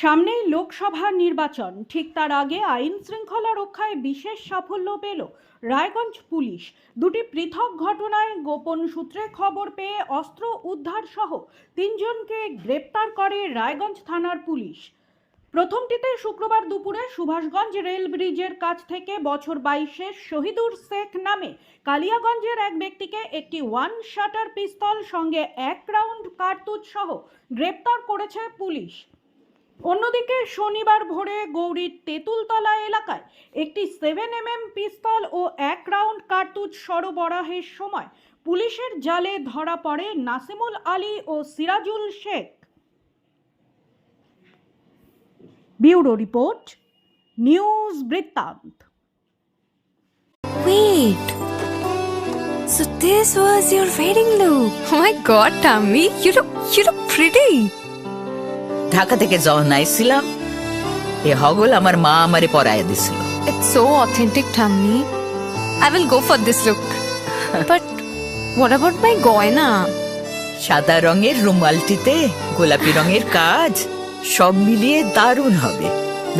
সামনেই লোকসভা নির্বাচন। ঠিক তার আগে আইন শৃঙ্খলা রক্ষায় বিশেষ সাফল্য পেল রায়গঞ্জ পুলিশ। দুটি পৃথক ঘটনায় গোপন সূত্রে খবর পেয়ে অস্ত্র উদ্ধার সহ তিনজনকে গ্রেপ্তার করে রায়গঞ্জ থানার পুলিশ। প্রথমটিতে শুক্রবার দুপুরে সুভাষগঞ্জ রেল ব্রিজের কাছ থেকে বছর বাইশের শহীদুর শেখ নামে কালিয়াগঞ্জের এক ব্যক্তিকে একটি ওয়ান শাটার পিস্তল সঙ্গে এক রাউন্ড কার্তুজ সহ গ্রেপ্তার করেছে পুলিশ। অন্যদিকে শনিবার ভোরে গৌরীর তেঁতুলতলা এলাকায় একটি সেভেন এম এম পিস্তল ও এক রাউন্ড কার্তুজ সরবরাহের সময় পুলিশের জালে ধরা পড়ে নাসিমুল আলী ও Sirajul Sheikh bureau report news Brittanto Wait. So this was your wedding look. Oh my god, Tammy, you look you look pretty. Dhaka থেকে যখন আইসিলাম এ হগল আমার মা আমারে পরায় দিছিল। সো অথেন্টিক ঠাম্মি। I go for this but what about গয়না? সাদা রঙের রুমালটিতে গোলাপি রঙের কাজ সব মিলিয়ে দারুণ হবে।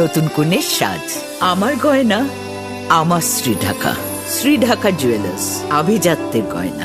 নতুন কনের সাজ আমার গয়না আমার শ্রী ঢাকা। শ্রী ঢাকা জুয়েলার্স আভিজাত্যের গয়না।